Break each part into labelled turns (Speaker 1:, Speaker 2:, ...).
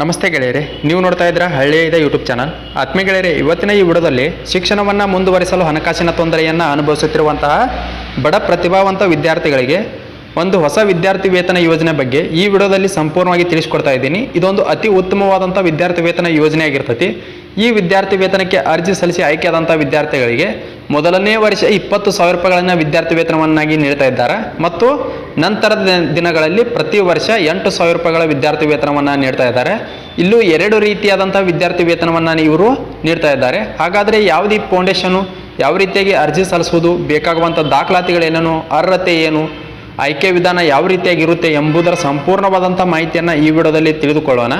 Speaker 1: ನಮಸ್ತೆ ಗೆಳೆಯರೆ, ನೀವು ನೋಡ್ತಾ ಇದ್ದೀರಾ ಹಳ್ಳಿಯ ಇದೆ ಯೂಟ್ಯೂಬ್ ಚಾನಲ್ ಆತ್ಮೀಯ ಗೆಳೆಯರೆ, ಇವತ್ತಿನ ಈ ವಿಡಿಯೋದಲ್ಲಿ ಶಿಕ್ಷಣವನ್ನು ಮುಂದುವರಿಸಲು ಹಣಕಾಸಿನ ತೊಂದರೆಯನ್ನು ಅನುಭವಿಸುತ್ತಿರುವಂತಹ ಬಡ ಪ್ರತಿಭಾವಂತ ವಿದ್ಯಾರ್ಥಿಗಳಿಗೆ ಒಂದು ಹೊಸ ವಿದ್ಯಾರ್ಥಿ ವೇತನ ಯೋಜನೆ ಬಗ್ಗೆ ಈ ವಿಡಿಯೋದಲ್ಲಿ ಸಂಪೂರ್ಣವಾಗಿ ತಿಳಿಸ್ಕೊಡ್ತಾ ಇದ್ದೀನಿ. ಇದೊಂದು ಅತಿ ಉತ್ತಮವಾದಂಥ ವಿದ್ಯಾರ್ಥಿ ವೇತನ ಯೋಜನೆ ಆಗಿರ್ತೈತಿ ಈ ವಿದ್ಯಾರ್ಥಿ ವೇತನಕ್ಕೆ ಅರ್ಜಿ ಸಲ್ಲಿಸಿ ಆಯ್ಕೆಯಾದಂಥ ವಿದ್ಯಾರ್ಥಿಗಳಿಗೆ ಮೊದಲನೇ ವರ್ಷ ಇಪ್ಪತ್ತು ಸಾವಿರ ರೂಪಾಯಿಗಳನ್ನು ವಿದ್ಯಾರ್ಥಿ ವೇತನವನ್ನಾಗಿ ನೀಡ್ತಾ ಇದ್ದಾರೆ. ಮತ್ತು ನಂತರದ ದಿನಗಳಲ್ಲಿ ಪ್ರತಿ ವರ್ಷ ಎಂಟು ಸಾವಿರ ರೂಪಾಯಿಗಳ ವಿದ್ಯಾರ್ಥಿ ವೇತನವನ್ನು ನೀಡ್ತಾ ಇದ್ದಾರೆ. ಇಲ್ಲೂ ಎರಡು ರೀತಿಯಾದಂಥ ವಿದ್ಯಾರ್ಥಿ ವೇತನವನ್ನು ಇವರು ನೀಡ್ತಾ ಇದ್ದಾರೆ. ಹಾಗಾದರೆ ಯಾವುದೇ ಫೌಂಡೇಶನು ಯಾವ ರೀತಿಯಾಗಿ ಅರ್ಜಿ ಸಲ್ಲಿಸುವುದು ಬೇಕಾಗುವಂಥ ದಾಖಲಾತಿಗಳೇನೇನು ಅರ್ಹತೆ ಏನು, ಆಯ್ಕೆ ವಿಧಾನ ಯಾವ ರೀತಿಯಾಗಿ ಇರುತ್ತೆ ಎಂಬುದರ ಸಂಪೂರ್ಣವಾದಂಥ ಮಾಹಿತಿಯನ್ನು ಈ ವಿಡಿಯೋದಲ್ಲಿ ತಿಳಿದುಕೊಳ್ಳೋಣ.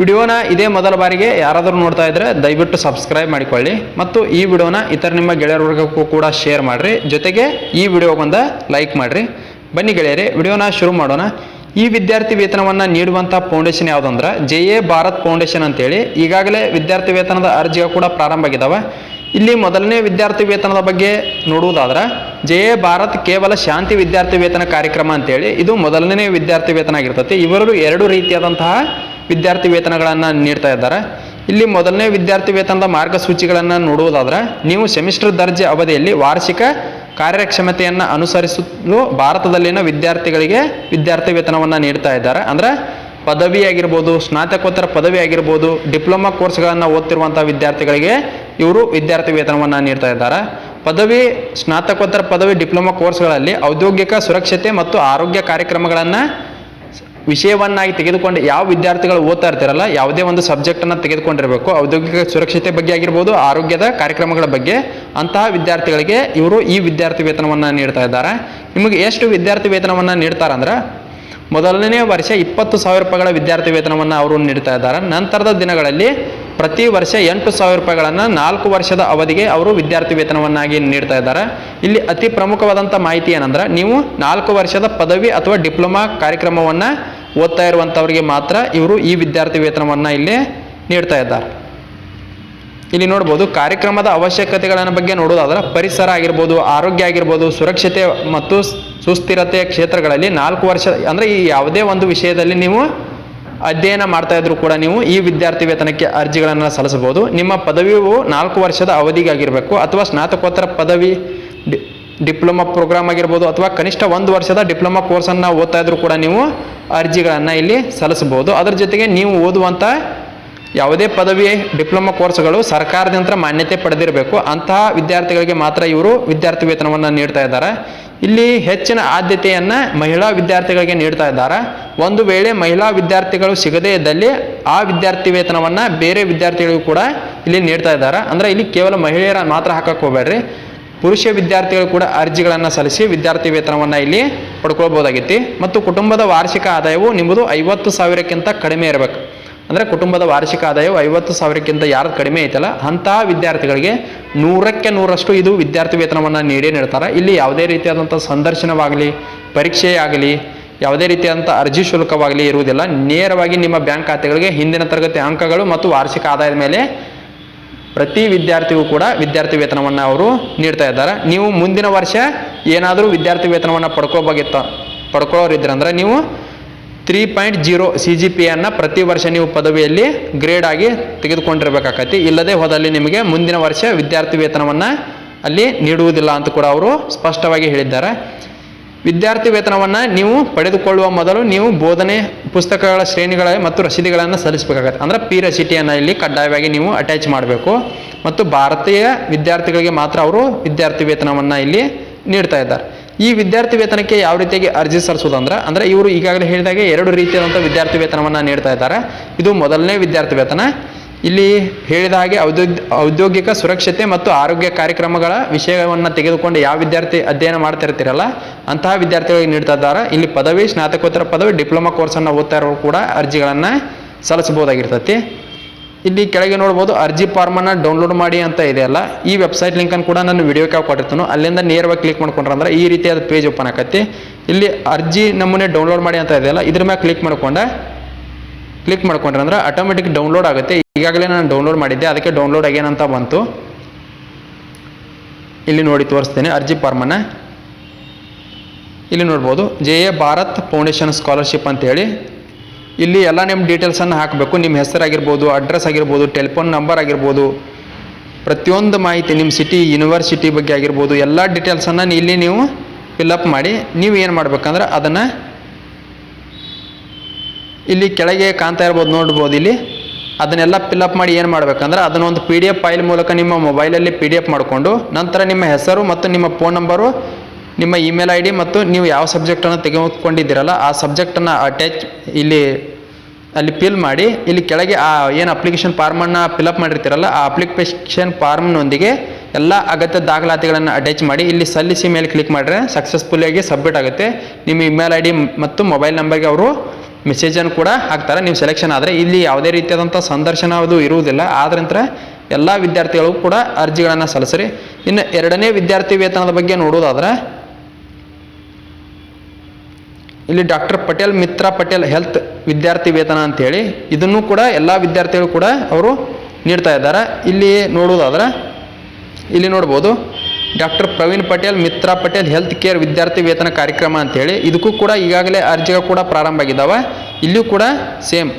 Speaker 1: ವಿಡಿಯೋನ ಇದೇ ಮೊದಲ ಬಾರಿಗೆ ಯಾರಾದರೂ ನೋಡ್ತಾ ಇದ್ದರೆ ದಯವಿಟ್ಟು ಸಬ್ಸ್ಕ್ರೈಬ್ ಮಾಡಿಕೊಳ್ಳಿ ಮತ್ತು ಈ ವಿಡಿಯೋನ ಇತರ ನಿಮ್ಮ ಗೆಳೆಯರ ವರ್ಗಕ್ಕೂ ಕೂಡ ಶೇರ್ ಮಾಡಿರಿ. ಜೊತೆಗೆ ಈ ವಿಡಿಯೋಗೊಂದು ಲೈಕ್ ಮಾಡಿರಿ. ಬನ್ನಿ ಗೆಳೆಯರಿ, ವಿಡಿಯೋನ ಶುರು ಮಾಡೋಣ. ಈ ವಿದ್ಯಾರ್ಥಿ ವೇತನವನ್ನು ನೀಡುವಂಥ ಫೌಂಡೇಶನ್ ಯಾವುದಂದ್ರೆ ಜೆ ಎ ಭಾರತ್ ಫೌಂಡೇಶನ್ ಅಂತೇಳಿ. ಈಗಾಗಲೇ ವಿದ್ಯಾರ್ಥಿ ವೇತನದ ಅರ್ಜಿಗಳು ಕೂಡ ಪ್ರಾರಂಭ ಆಗಿದ್ದಾವೆ ಇಲ್ಲಿ ಮೊದಲನೇ ವಿದ್ಯಾರ್ಥಿ ವೇತನದ ಬಗ್ಗೆ ನೋಡುವುದಾದ್ರೆ ಜೆ ಎ ಭಾರತ್ ಕೇವಲ ಶಾಂತಿ ವಿದ್ಯಾರ್ಥಿ ವೇತನ ಕಾರ್ಯಕ್ರಮ ಅಂತೇಳಿ. ಇದು ಮೊದಲನೇ ವಿದ್ಯಾರ್ಥಿ ವೇತನ ಆಗಿರ್ತೈತಿ. ಇವರು ಎರಡು ರೀತಿಯಾದಂತಹ ವಿದ್ಯಾರ್ಥಿ ವೇತನಗಳನ್ನು ನೀಡ್ತಾ ಇದ್ದಾರೆ. ಇಲ್ಲಿ ಮೊದಲನೇ ವಿದ್ಯಾರ್ಥಿ ವೇತನದ ಮಾರ್ಗಸೂಚಿಗಳನ್ನು ನೋಡುವುದಾದರೆ, ನೀವು ಸೆಮಿಸ್ಟರ್ ದರ್ಜೆ ಅವಧಿಯಲ್ಲಿ ವಾರ್ಷಿಕ ಕಾರ್ಯಕ್ಷಮತೆಯನ್ನು ಅನುಸರಿಸಲು ಭಾರತದಲ್ಲಿನ ವಿದ್ಯಾರ್ಥಿಗಳಿಗೆ ವಿದ್ಯಾರ್ಥಿ ವೇತನವನ್ನು ನೀಡ್ತಾ ಇದ್ದಾರೆ. ಅಂದ್ರೆ ಪದವಿ ಆಗಿರ್ಬೋದು ಸ್ನಾತಕೋತ್ತರ ಪದವಿ ಆಗಿರ್ಬೋದು ಡಿಪ್ಲೊಮಾ ಕೋರ್ಸ್ಗಳನ್ನು ಓದ್ತಿರುವಂಥ ವಿದ್ಯಾರ್ಥಿಗಳಿಗೆ ಇವರು ವಿದ್ಯಾರ್ಥಿ ವೇತನವನ್ನು ನೀಡ್ತಾ ಇದ್ದಾರೆ. ಪದವಿ, ಸ್ನಾತಕೋತ್ತರ ಪದವಿ, ಡಿಪ್ಲೊಮಾ ಕೋರ್ಸ್ಗಳಲ್ಲಿ ಔದ್ಯೋಗಿಕ ಸುರಕ್ಷತೆ ಮತ್ತು ಆರೋಗ್ಯ ಕಾರ್ಯಕ್ರಮಗಳನ್ನು ವಿಷಯವನ್ನಾಗಿ ತೆಗೆದುಕೊಂಡು ಯಾವ ವಿದ್ಯಾರ್ಥಿಗಳು ಓದ್ತಾ ಇರ್ತಾರಲ್ಲ, ಯಾವುದೇ ಒಂದು ಸಬ್ಜೆಕ್ಟನ್ನು ತೆಗೆದುಕೊಂಡಿರಬೇಕು, ಔದ್ಯೋಗಿಕ ಸುರಕ್ಷತೆ ಬಗ್ಗೆ ಆಗಿರ್ಬೋದು, ಆರೋಗ್ಯದ ಕಾರ್ಯಕ್ರಮಗಳ ಬಗ್ಗೆ ಅಂತಹ ವಿದ್ಯಾರ್ಥಿಗಳಿಗೆ ಇವರು ಈ ವಿದ್ಯಾರ್ಥಿ ವೇತನವನ್ನು ನೀಡ್ತಾ ಇದ್ದಾರೆ. ನಿಮಗೆ ಎಷ್ಟು ವಿದ್ಯಾರ್ಥಿ ವೇತನವನ್ನು ನೀಡ್ತಾರಂದ್ರೆ ಮೊದಲನೇ ವರ್ಷ ಇಪ್ಪತ್ತು ಸಾವಿರ ರೂಪಾಯಿಗಳ ವಿದ್ಯಾರ್ಥಿ ವೇತನವನ್ನು ಅವರು ನೀಡ್ತಾ ಇದ್ದಾರೆ. ನಂತರದ ದಿನಗಳಲ್ಲಿ ಪ್ರತಿ ವರ್ಷ ಎಂಟು ಸಾವಿರ ರೂಪಾಯಿಗಳನ್ನು ನಾಲ್ಕು ವರ್ಷದ ಅವಧಿಗೆ ಅವರು ವಿದ್ಯಾರ್ಥಿ ವೇತನವನ್ನಾಗಿ ನೀಡ್ತಾ ಇದ್ದಾರೆ. ಇಲ್ಲಿ ಅತಿ ಪ್ರಮುಖವಾದಂಥ ಮಾಹಿತಿ ಏನಂದ್ರೆ, ನೀವು ನಾಲ್ಕು ವರ್ಷದ ಪದವಿ ಅಥವಾ ಡಿಪ್ಲೊಮಾ ಕಾರ್ಯಕ್ರಮವನ್ನು ಓದ್ತಾ ಇರುವಂಥವ್ರಿಗೆ ಮಾತ್ರ ಇವರು ಈ ವಿದ್ಯಾರ್ಥಿ ವೇತನವನ್ನು ಇಲ್ಲಿ ನೀಡ್ತಾ ಇದ್ದಾರೆ. ಇಲ್ಲಿ ನೋಡ್ಬೋದು, ಕಾರ್ಯಕ್ರಮದ ಅವಶ್ಯಕತೆಗಳ ಬಗ್ಗೆ ನೋಡೋದಾದ್ರೆ ಪರಿಸರ ಆಗಿರ್ಬೋದು, ಆರೋಗ್ಯ ಆಗಿರ್ಬೋದು, ಸುರಕ್ಷತೆ ಮತ್ತು ಸುಸ್ಥಿರತೆಯ ಕ್ಷೇತ್ರಗಳಲ್ಲಿ ನಾಲ್ಕು ವರ್ಷ, ಅಂದರೆ ಈ ಯಾವುದೇ ಒಂದು ವಿಷಯದಲ್ಲಿ ನೀವು ಅಧ್ಯಯನ ಮಾಡ್ತಾ ಇದ್ರು ಕೂಡ ನೀವು ಈ ವಿದ್ಯಾರ್ಥಿ ವೇತನಕ್ಕೆ ಅರ್ಜಿಗಳನ್ನು ಸಲ್ಲಿಸಬಹುದು. ನಿಮ್ಮ ಪದವಿಯು ನಾಲ್ಕು ವರ್ಷದ ಅವಧಿಗಾಗಿರಬೇಕು ಅಥವಾ ಸ್ನಾತಕೋತ್ತರ ಪದವಿ ಡಿಪ್ಲೊಮಾ ಪ್ರೋಗ್ರಾಮ್ ಆಗಿರ್ಬೋದು ಅಥವಾ ಕನಿಷ್ಠ ಒಂದು ವರ್ಷದ ಡಿಪ್ಲೊಮಾ ಕೋರ್ಸನ್ನು ಓದ್ತಾ ಇದ್ರು ಕೂಡ ನೀವು ಅರ್ಜಿಗಳನ್ನು ಇಲ್ಲಿ ಸಲ್ಲಿಸಬಹುದು. ಅದರ ಜೊತೆಗೆ ನೀವು ಓದುವಂಥ ಯಾವುದೇ ಪದವಿ, ಡಿಪ್ಲೊಮಾ ಕೋರ್ಸ್ಗಳು ಸರ್ಕಾರದಿಂದ ಮಾನ್ಯತೆ ಪಡೆದಿರಬೇಕು. ಅಂತಹ ವಿದ್ಯಾರ್ಥಿಗಳಿಗೆ ಮಾತ್ರ ಇವರು ವಿದ್ಯಾರ್ಥಿ ವೇತನವನ್ನು ನೀಡ್ತಾ ಇದ್ದಾರೆ. ಇಲ್ಲಿ ಹೆಚ್ಚಿನ ಆದ್ಯತೆಯನ್ನು ಮಹಿಳಾ ವಿದ್ಯಾರ್ಥಿಗಳಿಗೆ ನೀಡ್ತಾ ಇದ್ದಾರೆ. ಒಂದು ವೇಳೆ ಮಹಿಳಾ ವಿದ್ಯಾರ್ಥಿಗಳು ಸಿಗದೇ ಇದ್ದಲ್ಲಿ ಆ ವಿದ್ಯಾರ್ಥಿ ವೇತನವನ್ನು ಬೇರೆ ವಿದ್ಯಾರ್ಥಿಗಳಿಗೂ ಕೂಡ ಇಲ್ಲಿ ನೀಡ್ತಾ ಇದ್ದಾರೆ. ಅಂದರೆ ಇಲ್ಲಿ ಕೇವಲ ಮಹಿಳೆಯರ ಮಾತ್ರ ಹಾಕಕ್ಕೆ ಹೋಗಬೇಡ್ರಿ. ಪುರುಷ ವಿದ್ಯಾರ್ಥಿಗಳು ಕೂಡ ಅರ್ಜಿಗಳನ್ನು ಸಲ್ಲಿಸಿ ವಿದ್ಯಾರ್ಥಿ ವೇತನವನ್ನು ಇಲ್ಲಿ ಪಡ್ಕೊಳ್ಬೋದಾಗಿತ್ತು. ಮತ್ತು ಕುಟುಂಬದ ವಾರ್ಷಿಕ ಆದಾಯವು ನಿಮ್ಮದು ಐವತ್ತು ಸಾವಿರಕ್ಕಿಂತ ಕಡಿಮೆ ಇರಬೇಕು. ಅಂದರೆ ಕುಟುಂಬದ ವಾರ್ಷಿಕ ಆದಾಯವು ಐವತ್ತು ಸಾವಿರಕ್ಕಿಂತ ಯಾರು ಕಡಿಮೆ ಐತಲ್ಲ ಅಂತಹ ವಿದ್ಯಾರ್ಥಿಗಳಿಗೆ ನೂರಕ್ಕೆ ನೂರಷ್ಟು ಇದು ವಿದ್ಯಾರ್ಥಿ ವೇತನವನ್ನು ನೀಡೇ ನೀಡ್ತಾರೆ. ಇಲ್ಲಿ ಯಾವುದೇ ರೀತಿಯಾದಂಥ ಸಂದರ್ಶನವಾಗಲಿ ಪರೀಕ್ಷೆ ಆಗಲಿ ಯಾವುದೇ ರೀತಿಯಾದಂಥ ಅರ್ಜಿ ಶುಲ್ಕವಾಗಲಿ ಇರುವುದಿಲ್ಲ. ನೇರವಾಗಿ ನಿಮ್ಮ ಬ್ಯಾಂಕ್ ಖಾತೆಗಳಿಗೆ ಹಿಂದಿನ ತರಗತಿ ಅಂಕಗಳು ಮತ್ತು ವಾರ್ಷಿಕ ಆದಾಯದ ಮೇಲೆ ಪ್ರತಿ ವಿದ್ಯಾರ್ಥಿಗೂ ಕೂಡ ವಿದ್ಯಾರ್ಥಿ ವೇತನವನ್ನು ಅವರು ನೀಡ್ತಾ ಇದ್ದಾರೆ. ನೀವು ಮುಂದಿನ ವರ್ಷ ಏನಾದರೂ ವಿದ್ಯಾರ್ಥಿ ವೇತನವನ್ನು ಪಡ್ಕೋಬೇಕಿತ್ತ ಪಡ್ಕೊಳ್ಳೋರಿದ್ರಂದ್ರೆ ನೀವು three point zero C G P ಅನ್ನು ಪ್ರತಿ ವರ್ಷ ನೀವು ಪದವಿಯಲ್ಲಿ ಗ್ರೇಡ್ ಆಗಿ ತೆಗೆದುಕೊಂಡಿರ್ಬೇಕಾಕತಿ. ಇಲ್ಲದೆ ಹೋದಲ್ಲಿ ನಿಮಗೆ ಮುಂದಿನ ವರ್ಷ ವಿದ್ಯಾರ್ಥಿ ವೇತನವನ್ನು ಅಲ್ಲಿ ನೀಡುವುದಿಲ್ಲ ಅಂತ ಕೂಡ ಅವರು ಸ್ಪಷ್ಟವಾಗಿ ಹೇಳಿದ್ದಾರೆ. ವಿದ್ಯಾರ್ಥಿ ವೇತನವನ್ನು ನೀವು ಪಡೆದುಕೊಳ್ಳುವ ಮೊದಲು ನೀವು ಬೋಧನೆ ಪುಸ್ತಕಗಳ ಶ್ರೇಣಿಗಳ ಮತ್ತು ರಸೀದಿಗಳನ್ನು ಸಲ್ಲಿಸಬೇಕಾಗತ್ತೆ. ಅಂದರೆ ಪಿ ರಸೀಟಿಯನ್ನು ಇಲ್ಲಿ ಕಡ್ಡಾಯವಾಗಿ ನೀವು ಅಟ್ಯಾಚ್ ಮಾಡಬೇಕು. ಮತ್ತು ಭಾರತೀಯ ವಿದ್ಯಾರ್ಥಿಗಳಿಗೆ ಮಾತ್ರ ಅವರು ವಿದ್ಯಾರ್ಥಿ ವೇತನವನ್ನು ಇಲ್ಲಿ ನೀಡ್ತಾ ಇದ್ದಾರೆ. ಈ ವಿದ್ಯಾರ್ಥಿ ವೇತನಕ್ಕೆ ಯಾವ ರೀತಿಯಾಗಿ ಅರ್ಜಿ ಸಲ್ಲಿಸೋದಂದ್ರೆ ಅಂದರೆ ಇವರು ಈಗಾಗಲೇ ಹೇಳಿದಾಗ ಎರಡು ರೀತಿಯಾದಂಥ ವಿದ್ಯಾರ್ಥಿ ವೇತನವನ್ನು ನೀಡ್ತಾ ಇದ್ದಾರೆ. ಇದು ಮೊದಲನೇ ವಿದ್ಯಾರ್ಥಿ ವೇತನ. ಇಲ್ಲಿ ಹೇಳಿದ ಹಾಗೆ ಔದ್ಯೋಗ ಔದ್ಯೋಗಿಕ ಸುರಕ್ಷತೆ ಮತ್ತು ಆರೋಗ್ಯ ಕಾರ್ಯಕ್ರಮಗಳ ವಿಷಯವನ್ನು ತೆಗೆದುಕೊಂಡು ಯಾವ ವಿದ್ಯಾರ್ಥಿ ಅಧ್ಯಯನ ಮಾಡ್ತಿರ್ತೀರಲ್ಲ, ಅಂತಹ ವಿದ್ಯಾರ್ಥಿಗಳಿಗೆ ನೀಡ್ತಾ ಇದ್ದಾರೆ. ಇಲ್ಲಿ ಪದವಿ, ಸ್ನಾತಕೋತ್ತರ ಪದವಿ, ಡಿಪ್ಲೊಮಾ ಕೋರ್ಸನ್ನು ಓದ್ತಾ ಇರೋರು ಕೂಡ ಅರ್ಜಿಗಳನ್ನು ಸಲ್ಲಿಸ್ಬೋದಾಗಿರ್ತೈತಿ ಇಲ್ಲಿ ಕೆಳಗೆ ನೋಡ್ಬೋದು, ಅರ್ಜಿ ಫಾರ್ಮನ್ನು ಡೌನ್ಲೋಡ್ ಮಾಡಿ ಅಂತ ಇದೆಯಲ್ಲ ಈ ವೆಬ್ಸೈಟ್ ಲಿಂಕನ್ನು ಕೂಡ ನಾನು ವಿಡಿಯೋಕ್ಕೆ ಕೊಟ್ಟಿರ್ತೀನಿ. ಅಲ್ಲಿಂದ ನೇರವಾಗಿ ಕ್ಲಿಕ್ ಮಾಡ್ಕೊಂಡ್ರೆ ಈ ರೀತಿಯಾದ ಪೇಜ್ ಓಪನ್ ಆಗತ್ತೆ ಇಲ್ಲಿ ಅರ್ಜಿ ನಮೂನೆ ಡೌನ್ಲೋಡ್ ಮಾಡಿ ಅಂತ ಇದೆಯಲ್ಲ ಇದ್ರ ಮೇಲೆ ಕ್ಲಿಕ್ ಮಾಡ್ಕೊಂಡೆ. ಕ್ಲಿಕ್ ಮಾಡ್ಕೊಂಡ್ರೆ ಅಂದ್ರೆ ಆಟೋಮೆಟಿಕ್ ಡೌನ್ಲೋಡ್ ಆಗುತ್ತೆ. ಈಗಾಗಲೇ ನಾನು ಡೌನ್ಲೋಡ್ ಮಾಡಿದ್ದೆ. ಅದಕ್ಕೆ ಡೌನ್ಲೋಡ್ ಆಗ್ಯಾನಂತ ಬಂತು. ಇಲ್ಲಿ ನೋಡಿ ತೋರಿಸ್ತೇನೆ. ಅರ್ಜಿ ಫಾರ್ಮನ್ನು ಇಲ್ಲಿ ನೋಡ್ಬೋದು. J A Bharat foundation scholarship ಅಂತೇಳಿ. ಇಲ್ಲಿ ಎಲ್ಲ ನಿಮ್ಮ ಡೀಟೇಲ್ಸನ್ನು ಹಾಕಬೇಕು. ನಿಮ್ಮ ಹೆಸರಾಗಿರ್ಬೋದು ಅಡ್ರೆಸ್ ಆಗಿರ್ಬೋದು ಟೆಲಿಫೋನ್ ನಂಬರ್ ಆಗಿರ್ಬೋದು, ಪ್ರತಿಯೊಂದು ಮಾಹಿತಿ ನಿಮ್ಮ ಸಿಟಿ ಯೂನಿವರ್ಸಿಟಿ ಬಗ್ಗೆ ಆಗಿರ್ಬೋದು, ಎಲ್ಲ ಡೀಟೇಲ್ಸನ್ನು ಇಲ್ಲಿ ನೀವು ಫಿಲ್ಲಪ್ ಮಾಡಿ. ನೀವು ಏನು ಮಾಡಬೇಕಂದ್ರೆ ಅದನ್ನು ಇಲ್ಲಿ ಕೆಳಗೆ ಕಾಣ್ತಾ ಇರ್ಬೋದು, ನೋಡ್ಬೋದು ಇಲ್ಲಿ. ಅದನ್ನೆಲ್ಲ ಫಿಲ್ಅಪ್ ಮಾಡಿ ಏನು ಮಾಡಬೇಕಂದ್ರೆ ಅದನ್ನೊಂದು ಪಿ ಡಿ ಎಫ್ ಫೈಲ್ ಮೂಲಕ ನಿಮ್ಮ ಮೊಬೈಲಲ್ಲಿ ಪಿ ಡಿ ಎಫ್ ಮಾಡಿಕೊಂಡು, ನಂತರ ನಿಮ್ಮ ಹೆಸರು ಮತ್ತು ನಿಮ್ಮ ಫೋನ್ ನಂಬರು ನಿಮ್ಮ ಇಮೇಲ್ ಐ ಡಿ ಮತ್ತು ನೀವು ಯಾವ ಸಬ್ಜೆಕ್ಟನ್ನು ತೆಗೆದುಕೊಂಡಿದ್ದೀರಲ್ಲ, ಆ ಸಬ್ಜೆಕ್ಟನ್ನು ಅಟ್ಯಾಚ್ ಇಲ್ಲಿ, ಅಲ್ಲಿ ಫಿಲ್ ಮಾಡಿ, ಇಲ್ಲಿ ಕೆಳಗೆ ಆ ಏನು ಅಪ್ಲಿಕೇಶನ್ ಫಾರ್ಮನ್ನು ಫಿಲಪ್ ಮಾಡಿರ್ತೀರಲ್ಲ, ಆ ಅಪ್ಲಿಕೇಶನ್ ಫಾರ್ಮ್ನೊಂದಿಗೆ ಎಲ್ಲ ಅಗತ್ಯ ದಾಖಲಾತಿಗಳನ್ನು ಅಟ್ಯಾಚ್ ಮಾಡಿ, ಇಲ್ಲಿ ಸಲ್ಲಿಸಿ ಮೇಲೆ ಕ್ಲಿಕ್ ಮಾಡಿದ್ರೆ ಸಕ್ಸಸ್ಫುಲ್ಲಾಗಿ ಸಬ್ಮಿಟ್ ಆಗುತ್ತೆ. ನಿಮ್ಮ ಇಮೇಲ್ ಐ ಡಿ ಮತ್ತು ಮೊಬೈಲ್ ನಂಬರ್ಗೆ ಅವರು ಮೆಸೇಜನ್ನು ಕೂಡ ಹಾಕ್ತಾರೆ. ನೀವು ಸೆಲೆಕ್ಷನ್ ಆದರೆ ಇಲ್ಲಿ ಯಾವುದೇ ರೀತಿಯಾದಂಥ ಸಂದರ್ಶನ ಅದು ಇರುವುದಿಲ್ಲ. ಆದ್ರಂತರ ಎಲ್ಲ ವಿದ್ಯಾರ್ಥಿಗಳು ಕೂಡ ಅರ್ಜಿಗಳನ್ನು ಸಲ್ಲಿಸ್ರಿ. ಇನ್ನು ಎರಡನೇ ವಿದ್ಯಾರ್ಥಿ ವೇತನದ ಬಗ್ಗೆ ನೋಡೋದಾದ್ರೆ ಇಲ್ಲಿ ಡಾಕ್ಟರ್ ಪಟೇಲ್, ಮಿತ್ರ ಪಟೇಲ್ ಹೆಲ್ತ್ ವಿದ್ಯಾರ್ಥಿ ವೇತನ ಅಂತೇಳಿ ಇದನ್ನು ಕೂಡ ಎಲ್ಲ ವಿದ್ಯಾರ್ಥಿಗಳು ಕೂಡ ಅವರು ನೀಡ್ತಾ ಇದ್ದಾರೆ. ಇಲ್ಲಿ ನೋಡೋದಾದ್ರೆ ಇಲ್ಲಿ ನೋಡ್ಬೋದು. Doctor Praveen Patel, Mitra Patel health care ವಿದ್ಯಾರ್ಥಿ ವೇತನ ಕಾರ್ಯಕ್ರಮ ಅಂತೇಳಿ. ಇದಕ್ಕೂ ಕೂಡ ಈಗಾಗಲೇ ಅರ್ಜಿಗಳು ಕೂಡ ಪ್ರಾರಂಭ ಆಗಿದ್ದಾವೆ. ಇಲ್ಲಿಯೂ ಕೂಡ ಸೇಮ್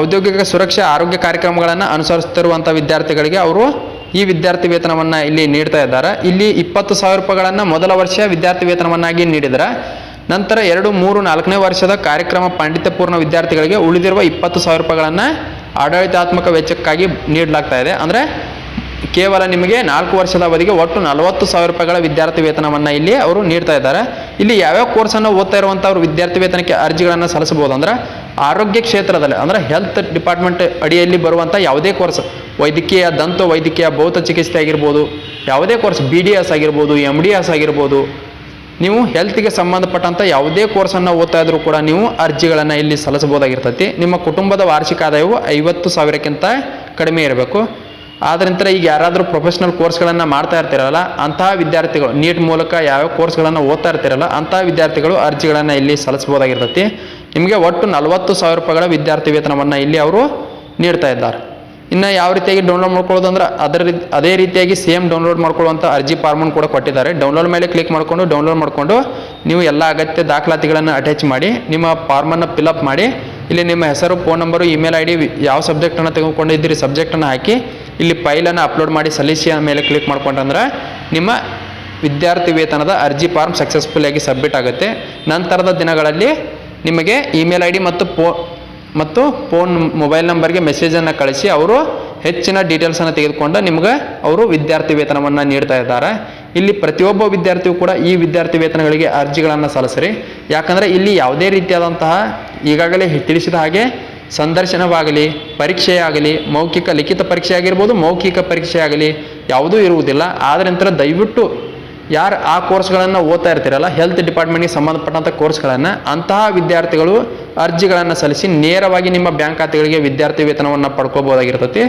Speaker 1: ಔದ್ಯೋಗಿಕ ಸುರಕ್ಷಾ, ಆರೋಗ್ಯ ಕಾರ್ಯಕ್ರಮಗಳನ್ನು ಅನುಸರಿಸುತ್ತಿರುವಂಥ ವಿದ್ಯಾರ್ಥಿಗಳಿಗೆ ಅವರು ಈ ವಿದ್ಯಾರ್ಥಿ ವೇತನವನ್ನು ಇಲ್ಲಿ ನೀಡ್ತಾ ಇದ್ದಾರೆ. ಇಲ್ಲಿ ಇಪ್ಪತ್ತು ಸಾವಿರ ರೂಪಾಯಿಗಳನ್ನು ಮೊದಲ ವರ್ಷ ವಿದ್ಯಾರ್ಥಿ ವೇತನವನ್ನಾಗಿ ನೀಡಿದರೆ. ನಂತರ ಎರಡು, ಮೂರು, ನಾಲ್ಕನೇ ವರ್ಷದ ಕಾರ್ಯಕ್ರಮ ಪಾಂಡಿತ್ಯಪೂರ್ಣ ವಿದ್ಯಾರ್ಥಿಗಳಿಗೆ ಉಳಿದಿರುವ ಇಪ್ಪತ್ತು ಸಾವಿರ ರೂಪಾಯಿಗಳನ್ನು ಆಡಳಿತಾತ್ಮಕ ವೆಚ್ಚಕ್ಕಾಗಿ ನೀಡಲಾಗ್ತಾ ಇದೆ. ಅಂದರೆ ಕೇವಲ ನಿಮಗೆ ನಾಲ್ಕು ವರ್ಷದ ಅವಧಿಗೆ ಒಟ್ಟು ನಲವತ್ತು ಸಾವಿರ ರೂಪಾಯಿಗಳ ವಿದ್ಯಾರ್ಥಿ ವೇತನವನ್ನು ಇಲ್ಲಿ ಅವರು ನೀಡ್ತಾ ಇದ್ದಾರೆ. ಇಲ್ಲಿ ಯಾವ್ಯಾವ ಕೋರ್ಸನ್ನು ಓದ್ತಾ ಇರುವಂಥವ್ರು ವಿದ್ಯಾರ್ಥಿ ವೇತನಕ್ಕೆ ಅರ್ಜಿಗಳನ್ನು ಸಲ್ಲಿಸಬಹುದು ಅಂದ್ರೆ ಆರೋಗ್ಯ ಕ್ಷೇತ್ರದಲ್ಲಿ ಅಂದರೆ ಹೆಲ್ತ್ ಡಿಪಾರ್ಟ್ಮೆಂಟ್ ಅಡಿಯಲ್ಲಿ ಬರುವಂಥ ಯಾವುದೇ ಕೋರ್ಸ್, ವೈದ್ಯಕೀಯ ದಂತ, ವೈದ್ಯಕೀಯ ಭೌತ ಚಿಕಿತ್ಸೆ ಆಗಿರ್ಬೋದು, ಯಾವುದೇ ಕೋರ್ಸ್ ಬಿ ಡಿ ಎಸ್ ಆಗಿರ್ಬೋದು ಎಂ ಡಿ ಎಸ್ ಆಗಿರ್ಬೋದು, ನೀವು ಹೆಲ್ತ್ಗೆ ಸಂಬಂಧಪಟ್ಟಂಥ ಯಾವುದೇ ಕೋರ್ಸನ್ನು ಓದ್ತಾ ಇದ್ರೂ ಕೂಡ ನೀವು ಅರ್ಜಿಗಳನ್ನು ಇಲ್ಲಿ ಸಲ್ಲಿಸಬಹುದಾಗಿರ್ತೈತಿ. ನಿಮ್ಮ ಕುಟುಂಬದ ವಾರ್ಷಿಕ ಆದಾಯವು ಐವತ್ತು ಸಾವಿರಕ್ಕಿಂತ ಕಡಿಮೆ ಇರಬೇಕು. ಆದ ನಂತರ ಈಗ ಯಾರಾದರೂ ಪ್ರೊಫೆಷ್ನಲ್ ಕೋರ್ಸ್ಗಳನ್ನು ಮಾಡ್ತಾ ಇರ್ತಿರಲ್ಲ ಅಂತಹ ವಿದ್ಯಾರ್ಥಿಗಳು ನೀಟ್ ಮೂಲಕ ಯಾವ ಕೋರ್ಸ್ಗಳನ್ನು ಓದ್ತಾ ಇರ್ತಿರಲ್ಲ ಅಂತಹ ವಿದ್ಯಾರ್ಥಿಗಳು ಅರ್ಜಿಗಳನ್ನು ಇಲ್ಲಿ ಸಲ್ಲಿಸಬಹುದಾಗಿರ್ತೈತಿ. ನಿಮಗೆ ಒಟ್ಟು ನಲವತ್ತು ಸಾವಿರ ರೂಪಾಯಿಗಳ ವಿದ್ಯಾರ್ಥಿ ವೇತನವನ್ನು ಇಲ್ಲಿ ಅವರು ನೀಡ್ತಾ ಇದ್ದಾರೆ. ಇನ್ನು ಯಾವ ರೀತಿಯಾಗಿ ಡೌನ್ಲೋಡ್ ಮಾಡ್ಕೊಳ್ಳೋದು ಅಂದ್ರೆ ಅದರ ಅದೇ ರೀತಿಯಾಗಿ ಸೇಮ್ ಡೌನ್ಲೋಡ್ ಮಾಡ್ಕೊಳ್ಳುವಂಥ ಅರ್ಜಿ ಫಾರ್ಮನ್ನು ಕೂಡ ಕೊಟ್ಟಿದ್ದಾರೆ. ಡೌನ್ಲೋಡ್ ಮೇಲೆ ಕ್ಲಿಕ್ ಮಾಡಿಕೊಂಡು ಡೌನ್ಲೋಡ್ ಮಾಡಿಕೊಂಡು ನೀವು ಎಲ್ಲ ಅಗತ್ಯ ದಾಖಲಾತಿಗಳನ್ನು ಅಟ್ಯಾಚ್ ಮಾಡಿ, ನಿಮ್ಮ ಫಾರ್ಮನ್ನು ಫಿಲಪ್ ಮಾಡಿ ಇಲ್ಲಿ ನಿಮ್ಮ ಹೆಸರು phone number email I D ಯಾವ ಸಬ್ಜೆಕ್ಟನ್ನು ತೆಗೆದುಕೊಂಡಿದ್ದೀರಿ ಸಬ್ಜೆಕ್ಟನ್ನು ಹಾಕಿ ಇಲ್ಲಿ ಫೈಲನ್ನು ಅಪ್ಲೋಡ್ ಮಾಡಿ ಸಲ್ಲಿಸಿ ಮೇಲೆ ಕ್ಲಿಕ್ ಮಾಡ್ಕೊಂಡ್ರೆ ನಿಮ್ಮ ವಿದ್ಯಾರ್ಥಿ ವೇತನದ ಅರ್ಜಿ ಫಾರ್ಮ್ ಸಕ್ಸಸ್ಫುಲ್ಲಾಗಿ ಸಬ್ಮಿಟ್ ಆಗುತ್ತೆ. ನಂತರದ ದಿನಗಳಲ್ಲಿ ನಿಮಗೆ ಇಮೇಲ್ ಐ ಡಿ ಮತ್ತು ಪೋ, ಮತ್ತು ಫೋನ್ ಮೊಬೈಲ್ ನಂಬರ್ಗೆ ಮೆಸೇಜನ್ನು ಕಳಿಸಿ ಅವರು ಹೆಚ್ಚಿನ ಡೀಟೇಲ್ಸನ್ನು ತೆಗೆದುಕೊಂಡು ನಿಮಗೆ ಅವರು ವಿದ್ಯಾರ್ಥಿ ವೇತನವನ್ನು ನೀಡ್ತಾ ಇದ್ದಾರೆ. ಇಲ್ಲಿ ಪ್ರತಿಯೊಬ್ಬ ವಿದ್ಯಾರ್ಥಿಯು ಕೂಡ ಈ ವಿದ್ಯಾರ್ಥಿ ವೇತನಗಳಿಗೆ ಅರ್ಜಿಗಳನ್ನು ಸಲ್ಲಿಸ್ರಿ. ಯಾಕಂದರೆ ಇಲ್ಲಿ ಯಾವುದೇ ರೀತಿಯಾದಂತಹ ಈಗಾಗಲೇ ತಿಳಿಸಿದ ಹಾಗೆ ಸಂದರ್ಶನವಾಗಲಿ, ಪರೀಕ್ಷೆಯಾಗಲಿ, ಮೌಖಿಕ ಲಿಖಿತ ಪರೀಕ್ಷೆ ಆಗಿರ್ಬೋದು ಮೌಖಿಕ ಪರೀಕ್ಷೆ ಆಗಲಿ ಯಾವುದೂ ಇರುವುದಿಲ್ಲ. ಆದರೆ ನಂತರ ದಯವಿಟ್ಟು ಯಾರು ಆ ಕೋರ್ಸ್ಗಳನ್ನು ಓದ್ತಾ ಇರ್ತೀರಲ್ಲ ಹೆಲ್ತ್ ಡಿಪಾರ್ಟ್ಮೆಂಟ್ಗೆ ಸಂಬಂಧಪಟ್ಟಂಥ ಕೋರ್ಸ್ಗಳನ್ನು, ಅಂತಹ ವಿದ್ಯಾರ್ಥಿಗಳು ಅರ್ಜಿಗಳನ್ನು ಸಲ್ಲಿಸಿ ನೇರವಾಗಿ ನಿಮ್ಮ ಬ್ಯಾಂಕ್ ಖಾತೆಗಳಿಗೆ ವಿದ್ಯಾರ್ಥಿ ವೇತನವನ್ನು ಪಡ್ಕೋಬೋದಾಗಿರ್ತತಿ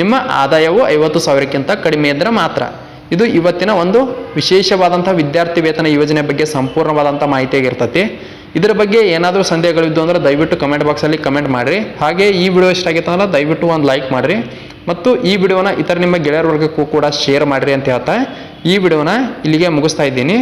Speaker 1: ನಿಮ್ಮ ಆದಾಯವು ಐವತ್ತು ಸಾವಿರಕ್ಕಿಂತ ಕಡಿಮೆ ಇದ್ದರೆ ಮಾತ್ರ. ಇದು ಇವತ್ತಿನ ಒಂದು ವಿಶೇಷವಾದಂಥ ವಿದ್ಯಾರ್ಥಿ ವೇತನ ಯೋಜನೆ ಬಗ್ಗೆ ಸಂಪೂರ್ಣವಾದಂಥ ಮಾಹಿತಿಯಾಗಿರ್ತೈತಿ. ಇದರ ಬಗ್ಗೆ ಏನಾದರೂ ಸಂದೇಹಗಳಿದ್ದು ಅಂದ್ರೆ ದಯವಿಟ್ಟು ಕಮೆಂಟ್ ಬಾಕ್ಸಲ್ಲಿ ಕಮೆಂಟ್ ಮಾಡಿರಿ. ಹಾಗೆ ಈ ವಿಡಿಯೋ ಇಷ್ಟ ಆಗಿತ್ತು ಅಂದ್ರೆ ದಯವಿಟ್ಟು ಒಂದು ಲೈಕ್ ಮಾಡಿರಿ. ಮತ್ತು ಈ ವಿಡಿಯೋನ ಇತರ ನಿಮ್ಮ ಗೆಳೆಯರ ವರ್ಗಕ್ಕೂ ಕೂಡ ಶೇರ್ ಮಾಡಿರಿ ಅಂತ ಹೇಳ್ತಾ ಈ ವಿಡಿಯೋನ ಇಲ್ಲಿಗೆ ಮುಗಿಸ್ತಾ ಇದ್ದೀನಿ.